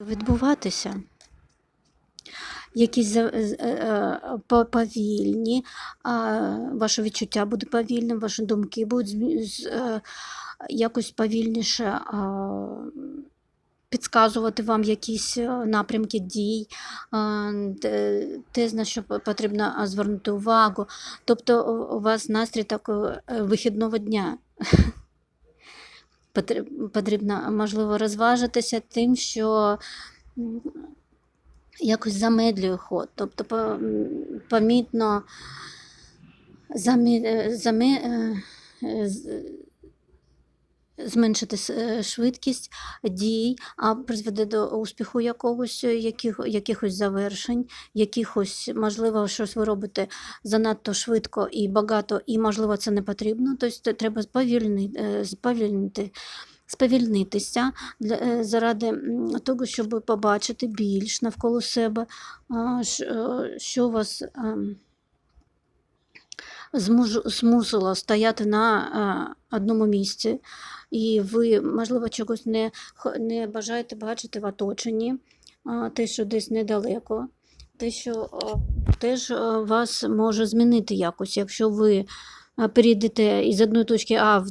відбуватися. Якісь е, е, повільні, ваше відчуття буде повільним, ваші думки будуть е, якось повільніше підказувати вам якісь напрямки дій, те, на що потрібно звернути увагу. Тобто у- вас настрій такого вихідного дня. Потріб- Потрібно, можливо, розважитися тим, що якось замедлює ход, тобто помітно замі, замі, е, зменшити е, швидкість дій, а призведе до успіху якогось, е, яких, якихось завершень, якихось, можливо, щось ви робите занадто швидко і багато, і, можливо, це не потрібно. Тобто треба сповільнити, е, сповільнити сповільнитися для, заради того, щоб побачити більш навколо себе, що вас ем, змусило стояти на одному місці, і ви, можливо, чогось не, не бажаєте бачити в оточенні, те, що десь недалеко. Те, що теж вас може змінити якось, якщо ви перейдете із одної точки А в,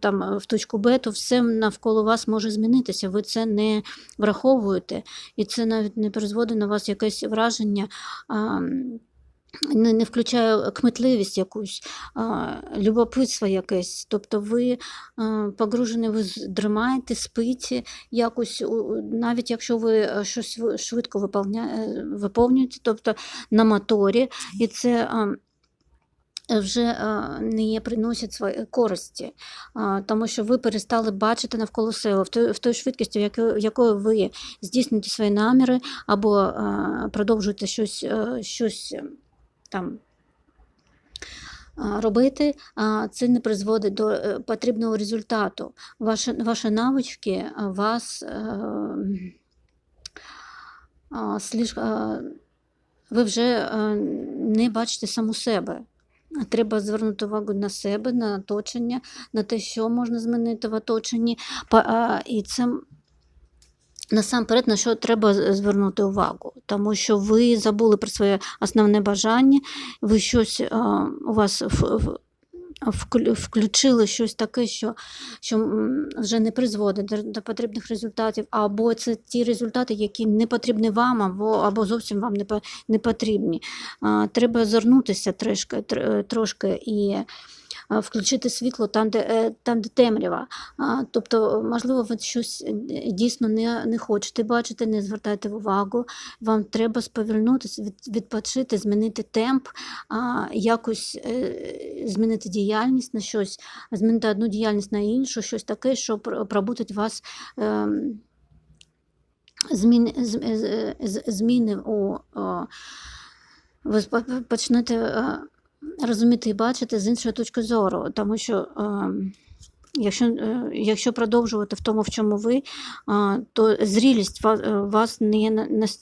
там, е, в точку Б, то все навколо вас може змінитися. Ви це не враховуєте, і це навіть не призводить на вас якесь враження. Не, не включає кмітливість якусь, а, любопитство якесь. Тобто ви а, погружені, ви дрімаєте, спите якось, навіть якщо ви е, щось швидко виповня, е, виповнюєте, тобто на моторі, і це. а, вже не приносять свої користі, тому що ви перестали бачити навколо себе в той, швидкості, якою, ви здійснюєте свої наміри, або продовжуєте щось, е, щось там робити, це не призводить до е, потрібного результату. Ваші, ваші навички вас е, ви вже не бачите саму себе. Треба звернути увагу на себе, на оточення, на те, що можна змінити в оточенні. І це насамперед на що треба звернути увагу, тому що ви забули про своє основне бажання, ви щось а, у вас в- включили щось таке, що, що вже не призводить до, потрібних результатів, або це ті результати, які не потрібні вам, або, або зовсім вам не, не потрібні. А, Треба звернутися трошки, трошки і включити світло там, де, е, там, де темрява. Тобто, можливо, ви щось е, дійсно не, не хочете бачити, не звертайте увагу. Вам треба сповільнутися, від, відпочити, змінити темп, якось е, змінити діяльність на щось, змінити одну діяльність на іншу, щось таке, що пробудить вас. ем, Зміни, зміни у ви по- по- почнете е, розуміти і бачити з іншої точки зору, тому що е, якщо, е, якщо продовжувати в тому, в чому ви, е, то зрілість ва- вас не,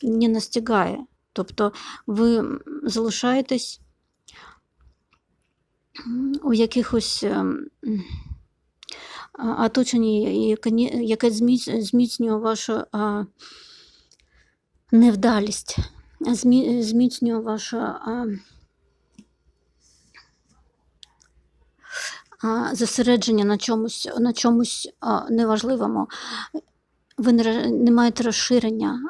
не настигає. Тобто ви залишаєтесь у якихось оточенні, яке, зміцнює вашу невдалість, змі- зміцнює вашу а, а, зосередження на чомусь, на чомусь неважливому. Ви не, маєте розширення,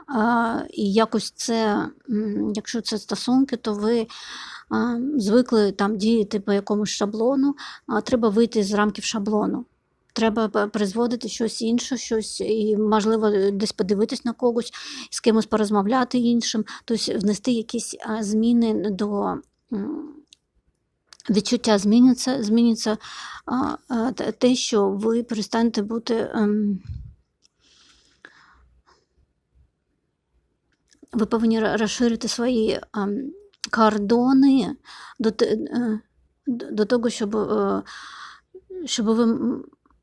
і якось це, якщо це стосунки, то ви звикли там діяти по якомусь шаблону, а треба вийти з рамків шаблону. Треба призводити щось інше, щось, і, можливо, десь подивитись на когось, з кимось порозмовляти іншим, тобто внести якісь зміни до відчуття зміниться, зміниться а, а, те- що ви перестанете бути. ем, ви повинні розширити свої ем, кордони до, те- е, до того, щоб, е, щоб ви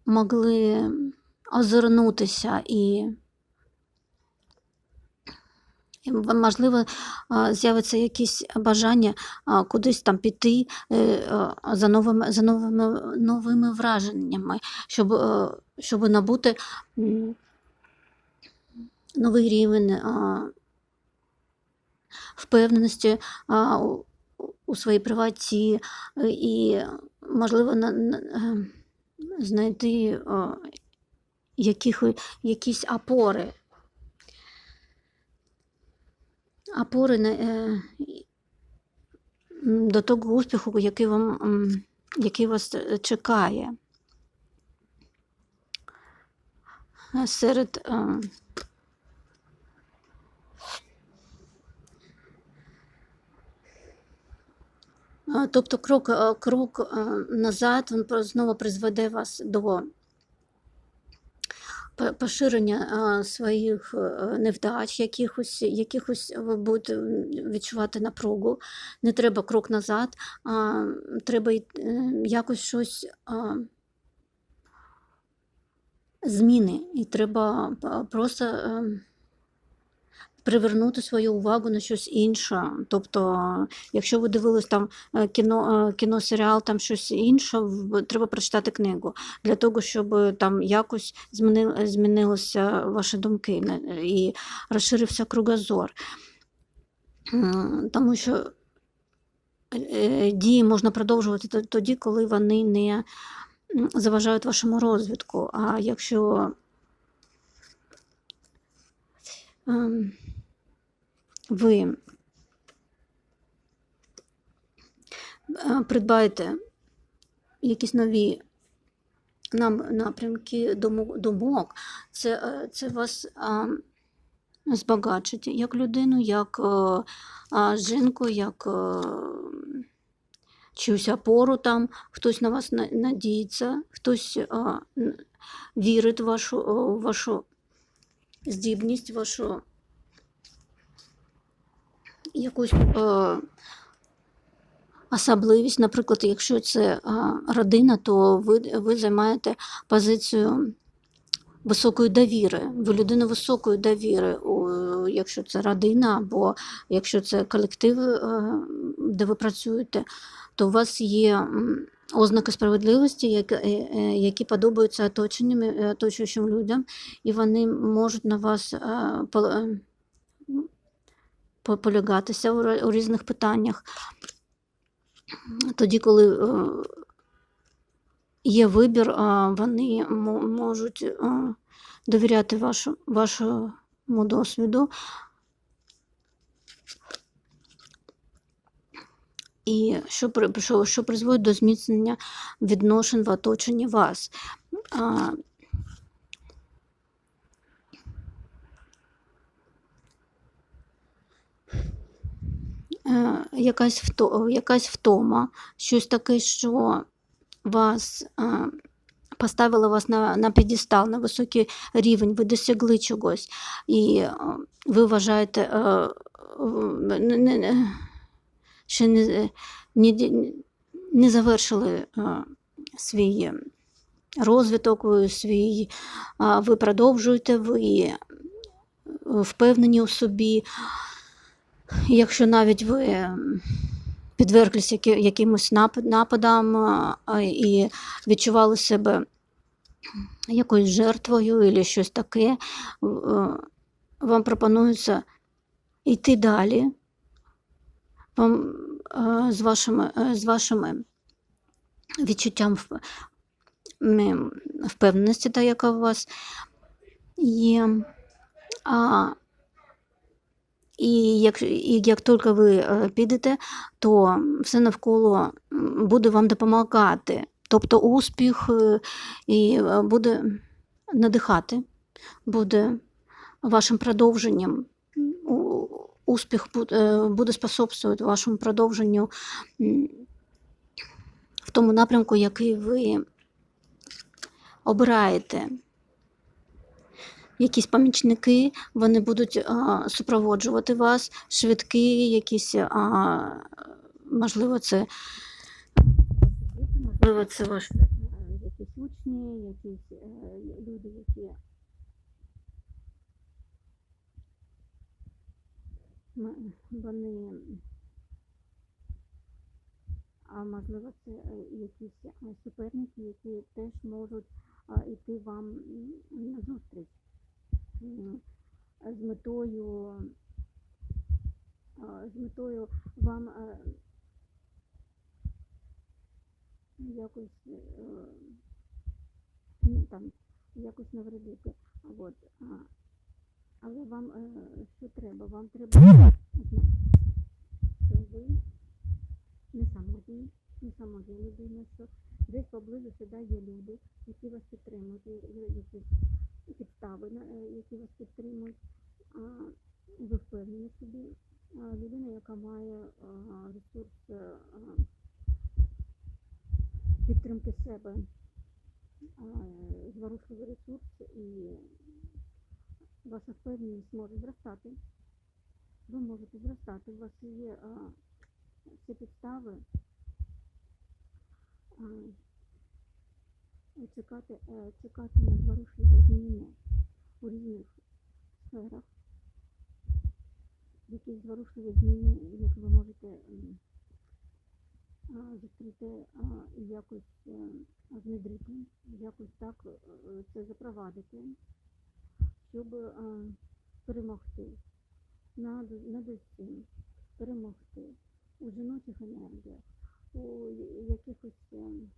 могли озирнутися і, можливо, з'явиться якісь бажання кудись там піти е, за новими, за новими, новими враженнями, щоб, е, щоб набути новий рівень впевненості у, своїй приваті і, можливо, е, знайти якісь опори. Опори е, до того успіху, який, вам, який вас е, чекає. Серед е, Тобто крок, крок назад він знову призведе вас до поширення е, своїх е, невдач, якихось, якихось ви будете відчувати напругу. Не треба крок назад, а треба е, якось щось зміни. І треба е, просто е, привернути свою увагу на щось інше. Тобто, якщо ви дивились там е, кіно, е, кіно там щось інше, треба прочитати книгу для того, щоб там якось зміни, змінилися ваші думки і розширився кругозор. Тому що е, дії можна продовжувати тоді, коли вони не заважають вашому розвитку. А якщо ем, ви е, придбаєте якісь нові нам напрямки думок, це, е, це вас а, збагачить як людину, як е, а, жінку, як е, чиюсь опору там, хтось на вас на- надіється, хтось а, вірить в вашу, вашу здібність, вашу якусь е, особливість. Наприклад, якщо це а, родина, то ви, ви займаєте позицію високої довіри. Ви людина високої довіри, якщо це родина, або якщо це колектив, е, де ви працюєте, то у вас є ознаки справедливості, які, е, е, які подобаються оточенням, е, оточуючим людям, і вони можуть на вас е, е, полягатися у різних питаннях. Тоді, коли е, є вибір, вони можуть е, довіряти вашому досвіду. І що, що, що призводить до зміцнення відношень в оточенні вас. Якась, вто, якась втома, щось таке, що вас е, поставило вас на, на підістал, на високий рівень, ви досягли чогось, і е, ви вважаєте, е, е, не, не, не- завершили е, свій розвиток, ви свій, ви продовжуєте, ви е, впевнені у собі. Якщо навіть ви підверглися якимось нападам і відчували себе якоюсь жертвою або щось таке, е, вам пропонується йти далі. Вам е, з вашими, е, з вашими відчуттям впевненості, та, яка у вас є. А, і як, і як тільки ви е, підете, то все навколо буде вам допомагати. Тобто успіх е, і е, буде надихати, буде вашим продовженням. Успіх буде способствувати вашому продовженню в тому напрямку, який ви обираєте. Якісь помічники, вони будуть а, супроводжувати вас, швидкі, якісь, а, можливо, це можливо, це ваші е, якісь учні, якісь е, люди, які вони, а можливо, це е, якісь суперники, які теж можуть йти вам м, назустріч. З метою, з метою вам якось е, ну, там, якось навредити. От, але вам е, що треба? Вам треба що ви не самотні, не самотня людина, що десь поблизу сюди є люди, які вас підтримують, підстави, е, які вас підтримують. Ви впевнені собі. Людина, яка має ресурс е, підтримки себе, зворушливий ресурс і ваша впевненість може зростати. Ви можете зростати, у вас є всі підстави чекати, е, чекати на зворушливі зміни у різних сферах. Якісь зворушливі зміни, які ви можете зустріти якось е, внедрити, якось так е, це запровадити, щоб перемогти над, усім, перемогти у жіночих енергіях, у якихось ем,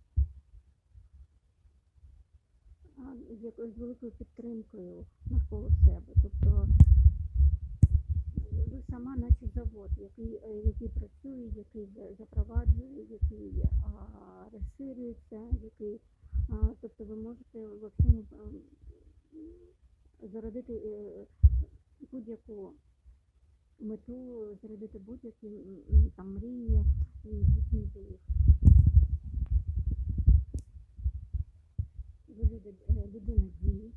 якоюсь великою підтримкою навколо себе. Тобто ви сама наче завод, який, е, який працює, який запроваджує, який а, розширюється, який, а, тобто ви можете во всьому ем, зародити е, будь-яку мету, зародити будь-які там мрії і здійснити їх. Ви люди- е, людина дій,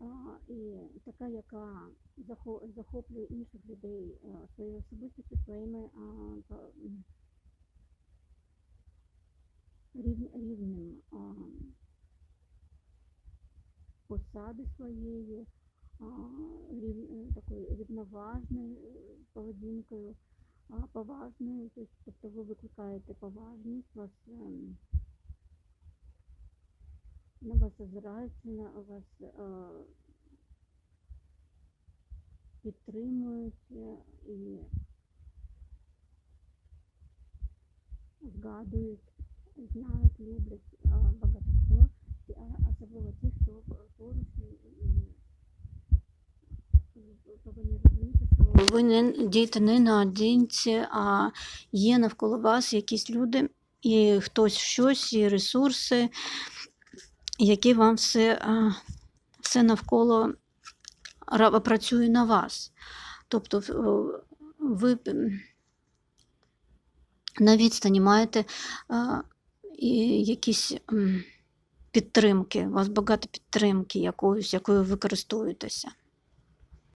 а, і така, яка захо- захоплює інших людей е, своєю особистістю, своїми рівнем посади своєї, е, такою рівноважною е, поведінкою, поважною, тобто- тобто ви викликаєте поважність, вас на вас озираються, на вас підтримують е, і згадують, знають, люблять багато хто, особливо ті, хто поруч і, і ви повинні розуміти, що ви не дієте не наодинці, а є навколо вас якісь люди, і хтось щось, і ресурси, які вам все, все навколо працює на вас. Тобто ви на відстані маєте якісь підтримки, у вас багато підтримки якоюсь, якою ви користуєтеся.